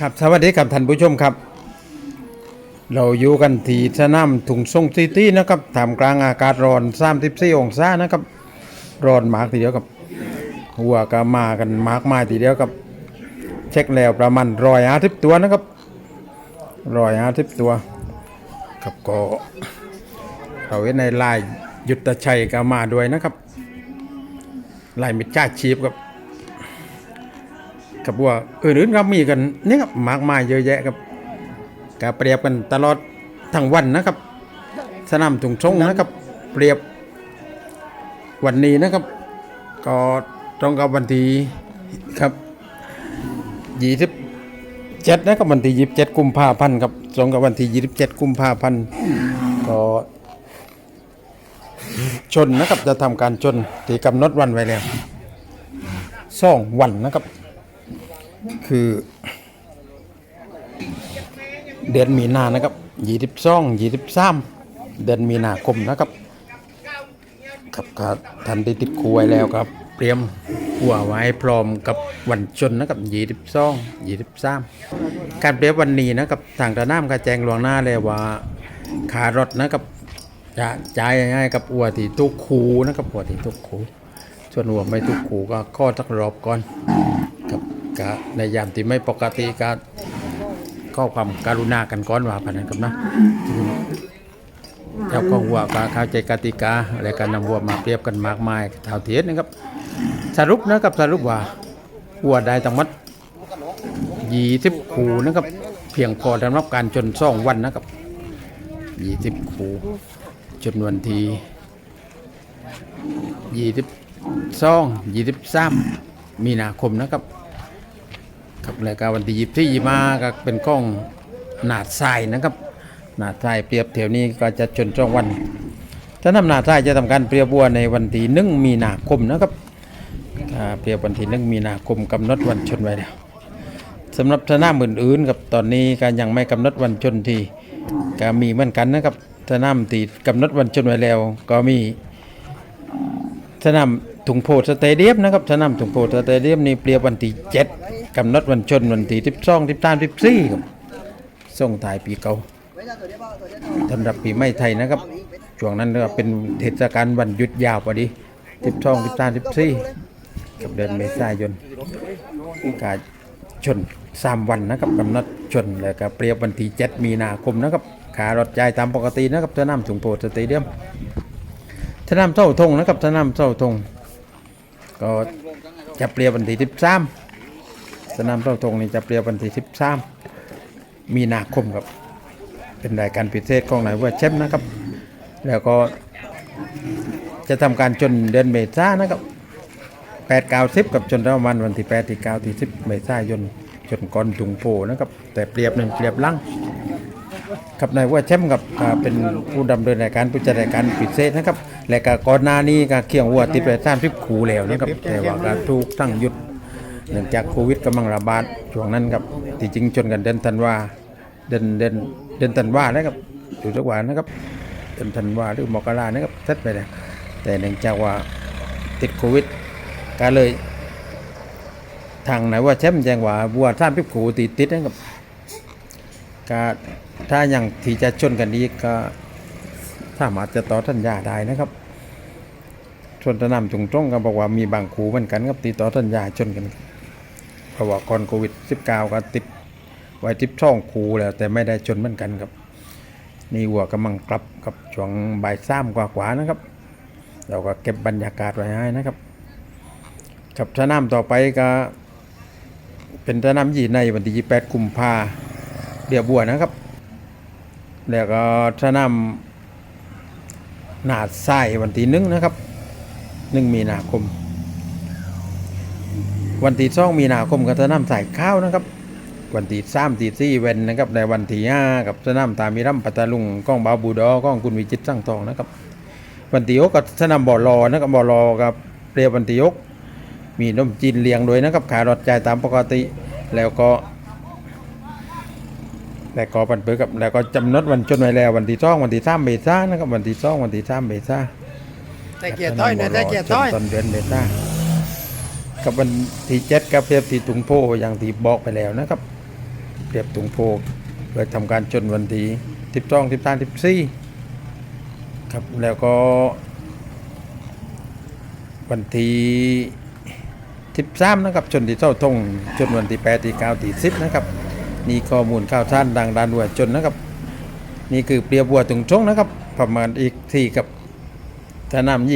ครับสวัสดีครับท่านผู้ชมครับ เราอยู่กันที่สนามถุงทรงซิตี้นะครับท่ามกลางอากาศร้อน34องศานะครับร้อนมากทีเดียวครับ หัวก็มากันมากมายทีเดียวครับ เช็คแล้วประมาณร้อยห้าสิบตัวนะครับร้อยห้าสิบตัวครับก็เราเห็นในลายยุทธชัยก็มาด้วยนะครับลายมิจฉาชีพครับ กับว่าอื่นๆครับมีกันนี่ครับมากมายเยอะแยะครับก็เปรียบกันตลอดทั้งวันนะครับ สนามถุงชงนะครับ เปรียบวันนี้นะครับ ก็ตรงกับวันที่ครับยี่สิบเจ็ดนะครับวันที่ยี่สิบเจ็ดกุมภาพันธ์ครับตรงกับวันที่ยี่สิบเจ็ดกุมภาพันธ์ก็ชนนะครับจะทำการชนที่กำหนดวันไว้แล้วสองวันนะครับ คือ เดือนมีนานะครับยี่สิบสองยี่สิบสามเดือนมีนาคมนะครับครับก็ทันได้ติดคูไว้แล้วครับ เตรียมหัวไว้พร้อมกับวันชนนะครับยี่สิบสองยี่สิบสามการเปรียบวันนี้นะครับทางตะน้ำก็แจ้งลวงหน้าเลยว่าขารถนะครับจะจ่ายให้กับอัวที่ทุกคูนะครับอัวที่ทุกคูส่วนอัวไม่ทุกคูก็ข้อสักรอบก่อน กับกะในยามที่ไม่ปกติก็ข้อความการุณากันก้อนว่าพันนั้นครับนะเจ้าของวัวก็เข้าใจกติกาและการนำวัวมาเปรียบกันมากมายเท่าเทียนนะครับ สรุปนะครับสรุปว่าวัวได้ทั้งหมดยี่สิบคูนะครับ เพียงพอสำหรับการจนซ่องวันนะครับยี่สิบคูจนวันทียี่สิบสองยี่สิบสามมีนาคมนะครับ ครับรายกาวันที่ยี่ที่ยีมาก็เป็นกล้องหนาดทรายนะครับ หนาดทรายเปรียบแถวนี้ก็จะจนจ้องวันถ้านำหนาดทรายจะทำการเปรียบบัวในวันที่หนึ่งมีนาคมนะครับเปรียบวันที่หนึ่งมีนาคมกำหนดวันชนไว้แล้วสำหรับสนามอื่นๆกับตอนนี้ก็ยังไม่กำหนดวันชนทีก็มีเหมือนกันนะครับสนามที่กำหนดวันชนไว้แล้ว ก็มีสนาม ถุงโพสเตเดียมนะครับสนามถุงโพสเตเดียมนี่เปรียบวันที่เจ็ดกำหนดวันชนวันที่สิบสองสิบสามสิบสี่ครับส่งถ่ายปีเก่าสำหรับปีใหม่ไทยนะครับช่วงนั้นก็เป็นเทศกาลวันหยุดยาวพอดีสิบสองสิบสามสิบสี่กับเดือนเมษายนการชนสามวันนะครับกำหนดชนแล้วก็เปรียบวันที่เจ็ดมีนาคมนะครับขารถจ่ายตามปกตินะครับสนามถุงโพสเตเดียมสนามเท่าทงนะครับสนามเท่าทง ก็จะเปรียบวันที่สิบสามสนามเท่าทงนี่จะเปรียบวันที่สิบสามมีนาคมครับ เป็นรายการพิเศษของนายว่าเชฟนะครับ แล้วก็จะทำการจนเดือนเมษายนนะครับแปดเก้าสิบกับจนประมาณวันที่แปดที่เก้าที่สิบเมษายนจนก่อนถุงโพนะครับ แต่เปรียบหนึ่งเปรียบลัง ครับนายว่าแชมป์กับอ่าเป็นผู้ดำเนินรายการผู้จัดรายการพิดเศษนะครับ และก็ก่อนหน้านี้ก็เคียงวัวติดไปสามสิบคูแล้วนะครับแต่ว่าก็ถูกตั้งหยุดเนื่องจากโควิดกำลังระบาดช่วงนั้นครับที่จริงจนกันเดือนธันวาเดือนเดือนเดือนธันวานะครับอยู่จังหวะนะครับเดือนธันวาหรือมกรานะครับเสร็จไปแล้วแต่เนื่องจากว่าติดโควิดก็เลยทางไหนว่าแชมป์แจ้งว่าวัวสามสิบคูติดติดนะครับก็ ถ้าอย่างที่จะชนกันอีกก็สามารถจะต่อสัญญาได้นะครับชนตะนำจงตรงก็บอกว่ามีบางคูเหมือนกันครับตีต่อสัญญาชนกันเพราะว่าก่อนโควิด -19 ก็ติดไว้ทิปช่องคูแล้วแต่ไม่ได้ชนเหมือนกันครับ นี่วัวกำลังกลับกับช่วงบ่ายสามกว่าๆนะครับ เราก็เก็บบรรยากาศไว้ให้นะครับกับสนามต่อไปก็เป็นสนามยีในวันที่28กุมภาเดียบัวนะครับ แล้วก็สนามหนาดทรายวันที่หนึ่งนะครับหนึ่งมีนาคม วันที่สองมีนาคมกับสนามสายข้าวนะครับ วันที่สามที่สี่เว้นนะครับในวันที่ห้ากับสนามตามิรัมปัตตาลุงก้องบาบูดอก้องคุณวิจิตรสร้างทองนะครับ วันที่หกกับสนามบ่อรอนะครับบ่อรอกับเรียบวันที่หกมีนมจีนเลี้ยงโดวยนะครับขายรถจ่ายตามปกติแล้วก็ แต่ก็ปันเปิดกับแล้วก็จำหนดวันชนไว้แล้ววันที่สองวันที่สามเมษายนนะครับวันที่สองวันที่สามเมษายนแต่เกียร์ต้อยนะแต่เกียร์ต้อยตอนเดือนเมษายนกับวันที่เจ็ดกับเทียบที่ตุงโพอย่างที่บอกไปแล้วนะครับเปรียบถุงโพกเพื่อทำการจนวันที่ทิบจองทิบตาทิบซี่ครับแล้วก็ วันที่ทิบซ้ำนะครับจนที่เจ้าทงจนวันที่แปดที่เก้าที่สิบนะครับ นี่ข้อมูลข่าวสานดังดานวัวจนนะครับ นี่คือเปรียบวัวถึงชงนะครับ ประมาณอีกทีกับถ้าน้ำยี่